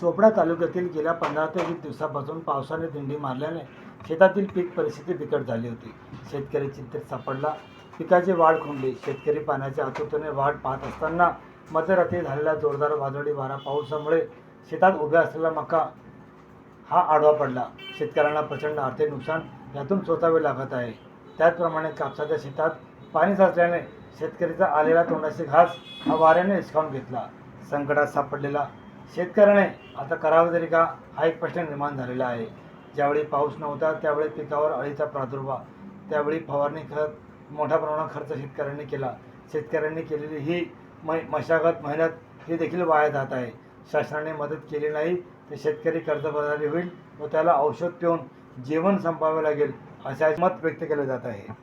चोपडा तालुक्यातील गेल्या पंधरा ते वीस दिवसापासून पावसाने दिंडी मारल्याने शेतातील पीक परिस्थिती बिकट झाली होती. शेतकरी चिंतेत सापडला. पिकाची वाढ खुंटली शेतकरी पाण्याच्या आतुरतेने वाट पाहत असताना मध्यरात्री झालेल्या जोरदार वादळी वारा पावसामुळे शेतात उभ्या असलेला मका हा आडवा पडला. शेतकऱ्यांना प्रचंड आर्थिक नुकसान यातून सोसावे लागत आहे. त्याचप्रमाणे कापसाच्या शेतात पाणी साचल्याने शेतकरीचा आलेला तोंडाशी घास हा वाऱ्याने हिसकावून घेतला. संकटात सापडलेला शेतकऱ्याने आता करावं तरी का? हा एक प्रश्न निर्माण झालेला आहे. ज्यावेळी पाऊस नव्हता त्यावेळी पिकावर अळीचा प्रादुर्भाव त्यावेळी फवारणी खत मोठ्या प्रमाणात खर्च शेतकऱ्यांनी केला. शेतकऱ्यांनी केलेली ही मशागत मेहनत ही देखील वाया जात आहे. शासनाने मदत केली नाही तर शेतकरी कर्जबाजारी होईल व त्याला औषध पिऊन जीवन संपावे लागेल असे मत व्यक्त केले जात आहे.